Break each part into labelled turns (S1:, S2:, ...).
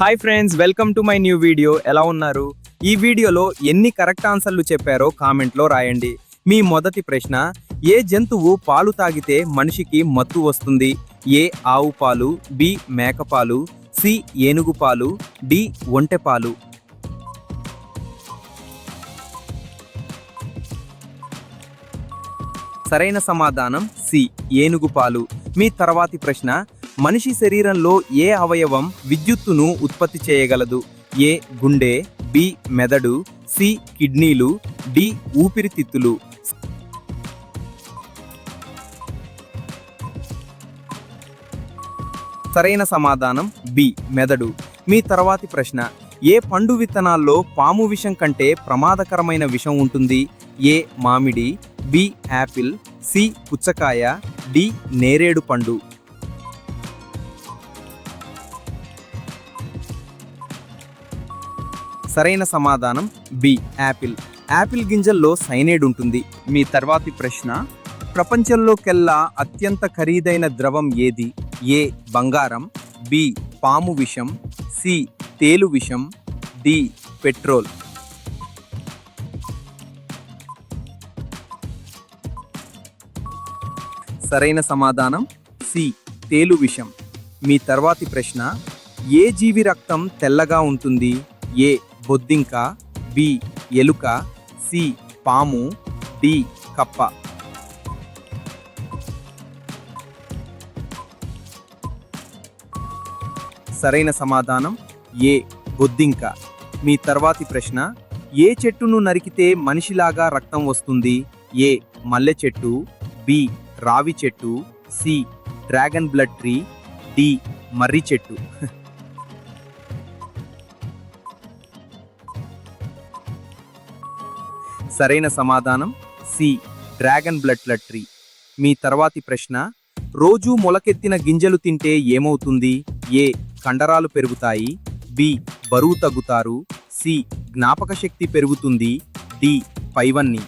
S1: Hi friends welcome to my new video. ఎలా ఉన్నారు? ఈ వీడియోలో ఎన్ని కరెక్ట్ ఆన్సర్లు చెప్పారో కామెంట్లో రాయండి. మీ మొదటి ప్రశ్న ఏ జంతువు పాలు తాగితే మనిషికి మత్తు వస్తుంది? ఏ ఆవు పాలు బి మేకపాలు సి ఏనుగు పాలు డి ఒంటె పాలు. సరైన సమాధానం సి ఏనుగు పాలు. మీ తర్వాతి ప్రశ్న మనిషి శరీరంలో ఏ అవయవం విద్యుత్తును ఉత్పత్తి చేయగలదు? ఏ గుండె బి మెదడు సి కిడ్నీలు డి ఊపిరితిత్తులు. సరైన సమాధానం బి మెదడు. మీ తర్వాతి ప్రశ్న ఏ పండు విత్తనాల్లో పాము విషం కంటే ప్రమాదకరమైన విషం ఉంటుంది? ఏ మామిడి బి యాపిల్ సి పుచ్చకాయ డి నేరేడు పండు. సరైన సమాధానం బి యాపిల్. యాపిల్ గింజల్లో సైనైడ్ ఉంటుంది. మీ తర్వాతి ప్రశ్న ప్రపంచంలోకెల్లా అత్యంత ఖరీదైన ద్రవం ఏది? ఏ బంగారం బి పాము విషం సి తేలు విషం డి పెట్రోల్. సరైన సమాధానం సి తేలు విషం. మీ తర్వాతి ప్రశ్న ఏ జీవి రక్తం తెల్లగా ఉంటుంది? ఏ బొద్దింక బి ఎలుక సి పాము డి కప్ప. సరైన సమాధానం ఏ బొద్దింక. మీ తర్వాతి ప్రశ్న ఏ చెట్టును నరికితే మనిషిలాగా రక్తం వస్తుంది? ఏ మల్లె చెట్టు బి రావి చెట్టు C dragon blood tree D మర్రి చెట్టు. సరైన సమాధానం C. Dragon blood blood tree మీ తర్వాతి ప్రశ్న రోజూ మొలకెత్తిన గింజలు తింటే ఏమవుతుంది? ఏ. కండరాలు పెరుగుతాయి. బి. బరువు తగ్గుతారు. సి. జ్ఞాపక శక్తి పెరుగుతుంది. డి. పైవన్నీ.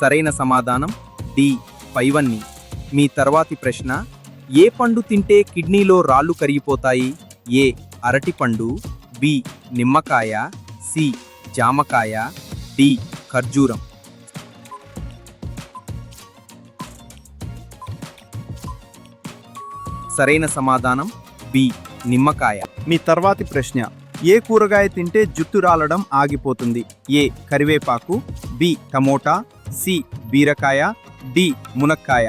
S1: సరైన సమాధానం డి. పైవన్నీ. మీ తర్వాతి ప్రశ్న ఏ పండు తింటే కిడ్నీలో రాళ్ళు కరిగిపోతాయి? ఏ. అరటిపండు బి నిమ్మకాయ సి జామకాయ డి ఖర్జూరం. సరైన సమాధానం బి నిమ్మకాయ. మీ తర్వాతి ప్రశ్న ఏ కూరగాయ తింటే జుట్టు రాలడం ఆగిపోతుంది? ఏ కరివేపాకు బి టమోటా సి బీరకాయ డి మునక్కాయ.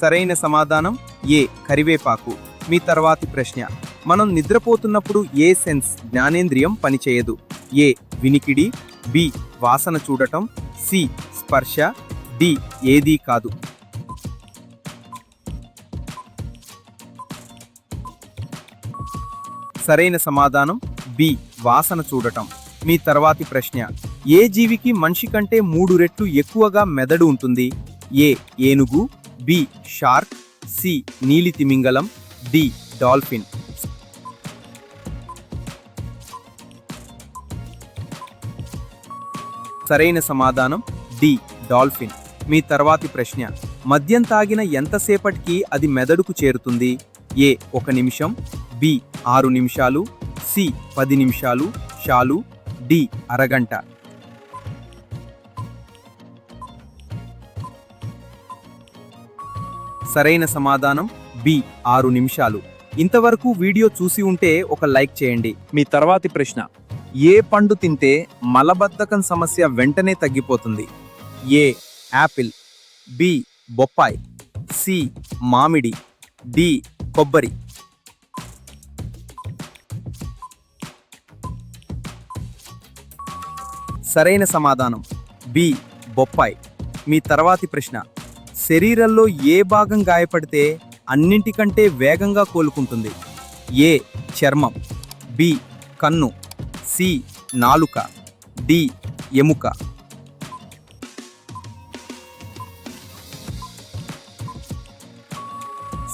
S1: సరైన సమాధానం ఏ కరివేపాకు. మీ తర్వాతి ప్రశ్న. మనం నిద్రపోతున్నప్పుడు ఏ సెన్స్ జ్ఞానేంద్రియం పనిచేయదు? ఏ వినికిడి. బి వాసన చూడటం. సి స్పర్శ. డి ఏదీ కాదు. సరైన సమాధానం. బి వాసన చూడటం. మీ తర్వాతి ప్రశ్న. ఏ జీవికి మనిషి కంటే మూడు రెట్లు ఎక్కువగా మెదడు ఉంటుంది? ఏ ఏనుగు. బి షార్క్ సి నీలి తిమింగలం డి డాల్ఫిన్. సరైన సమాధానం డి డాల్ఫిన్. మీ తర్వాతి ప్రశ్న మద్యం తాగిన ఎంతసేపటికి అది మెదడుకు చేరుతుంది? ఏ ఒక నిమిషం బి ఆరు నిమిషాలు సి పది నిమిషాలు షాలు డి అరగంట. సరైన సమాధానం? బి. ఆరు నిమిషాలు. ఇంతవరకు వీడియో చూసి ఉంటే ఒక లైక్ చేయండి. మీ తర్వాతి ప్రశ్న. ఏ పండు తింటే మలబద్ధకం సమస్య వెంటనే తగ్గిపోతుంది? ఏ. Apple B. బొప్పాయి. సి. మామిడి. డి. కొబ్బరి. సరైన సమాధానం. బి. బొప్పాయి. మీ తర్వాతి ప్రశ్న. శరీరంలో ఏ భాగం గాయపడితే అన్నింటికంటే వేగంగా కోలుకుంటుంది. ఏ చర్మం బి కన్ను సి నాలుక డి ఎముక.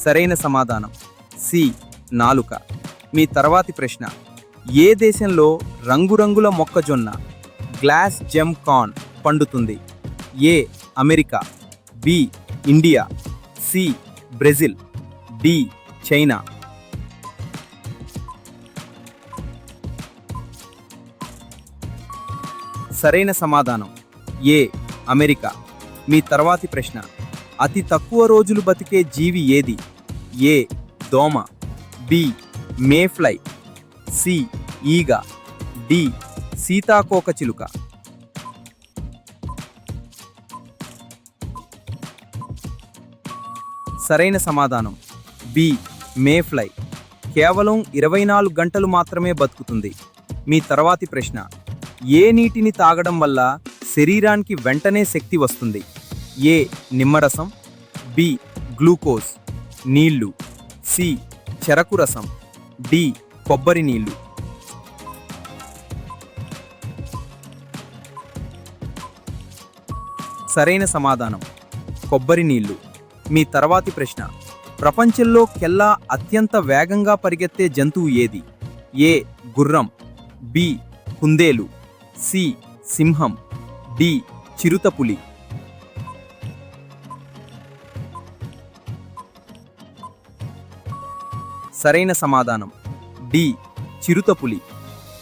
S1: సరైన సమాధానం సి నాలుక. మీ తర్వాతి ప్రశ్న ఏ దేశంలో రంగురంగుల మొక్కజొన్న గ్లాస్ జెమ్ కార్న్ పండుతుంది? A America B India. C Brazil. D China. సరైన సమాధానం. ఏ అమెరికా. మీ తర్వాతి ప్రశ్న. అతి తక్కువ రోజులు బతికే జీవి ఏది? ఏ దోమ. బి మేఫ్లై సి ఈగ. డి సీతాకోకచిలుక సరైన సమాధానం. బి మేఫ్లై కేవలం ఇరవై నాలుగు గంటలు మాత్రమే బతుకుతుంది. మీ తర్వాతి ప్రశ్న. ఏ నీటిని తాగడం వల్ల శరీరానికి వెంటనే శక్తి వస్తుంది? ఏ నిమ్మరసం. B glucose. నీళ్ళు. సి చెరకు రసం. డి కొబ్బరి నీళ్ళు. సరైన సమాధానం. కొబ్బరి నీళ్ళు. మీ తర్వాతి ప్రశ్న. ప్రపంచంలో కెల్లా అత్యంత వేగంగా పరిగెత్తే జంతువు ఏది? ఏ. గుర్రం. బి. కుందేలు. సి. సింహం. డి. చిరుతపులి. సరైన సమాధానం. డి. చిరుతపులి.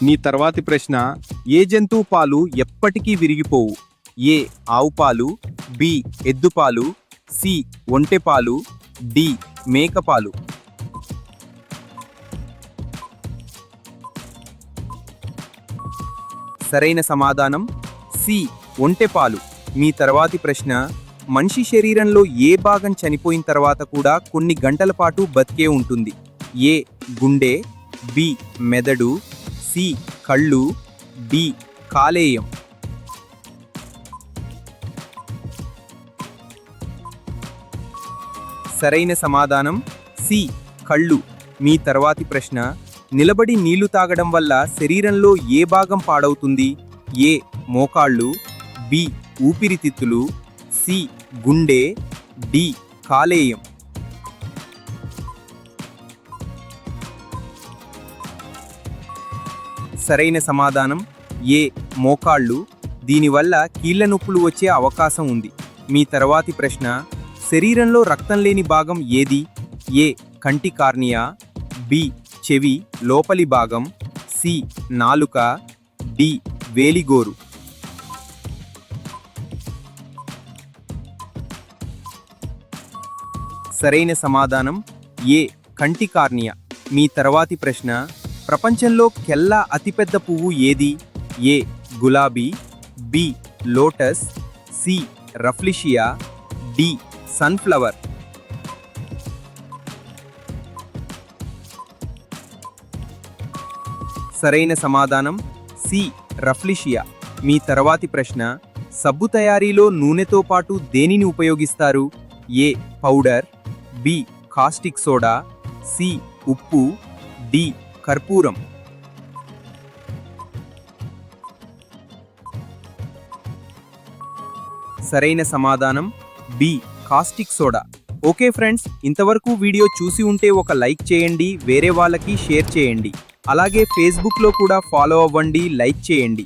S1: నీ తర్వాతి ప్రశ్న ఏ జంతువు పాలు ఎప్పటికీ విరిగిపోవు? ఏ. ఆవు పాలు బి. ఎద్దుపాలు సి ఒంటె పాలు డి మేకపాలు సరైన సమాధానం సి ఒంటె పాలు. మీ తర్వాతి ప్రశ్న మనిషి శరీరంలో ఏ భాగం చనిపోయిన తర్వాత కూడా కొన్ని గంటల పాటు బతికే ఉంటుంది. ఏ గుండె బి మెదడు సి కళ్ళు డి కాలేయం. సరైన సమాధానం? సి. కళ్ళు. మీ తర్వాతి ప్రశ్న నిలబడి నీళ్ళు తాగడం వల్ల శరీరంలో ఏ భాగం పాడవుతుంది? ఏ. మోకాళ్ళు. బి. ఊపిరితిత్తులు. సి. గుండె. డి. కాలేయం. సరైన సమాధానం? ఏ. మోకాళ్ళు. దీనివల్ల కీళ్ళ నొప్పులు వచ్చే అవకాశం ఉంది. మీ తర్వాతి ప్రశ్న శరీరంలో రక్తం లేని భాగం ఏది? ఏ. కంటి కార్నియా. బి. చెవి. లోపలి భాగం. సి. నాలుక. డి. వేలిగోరు. సరైన సమాధానం. ఏ. కంటి కార్నియా. మీ తర్వాతి ప్రశ్న. ప్రపంచంలో కెల్లా అతిపెద్ద పువ్వు ఏది? ఏ. గులాబీ. B. Lotus. C. Rafflesia. D. Sunflower. సరైన సమాధానం సి రఫ్లిషియా. మీ తర్వాతి ప్రశ్న సబ్బు తయారీలో నూనెతో పాటు దేనిని ఉపయోగిస్తారు? A powder B caustic soda C ఉప్పు డి కర్పూరం. సరైన సమాధానం B caustic soda. Okay friends ఇంతవరకు వీడియో చూసి ఉంటే ఒక లైక్ చేయండి వేరే వాళ్ళకి షేర్ చేయండి. అలాగే ఫేస్బుక్లో కూడా ఫాలో అవ్వండి లైక్ చేయండి.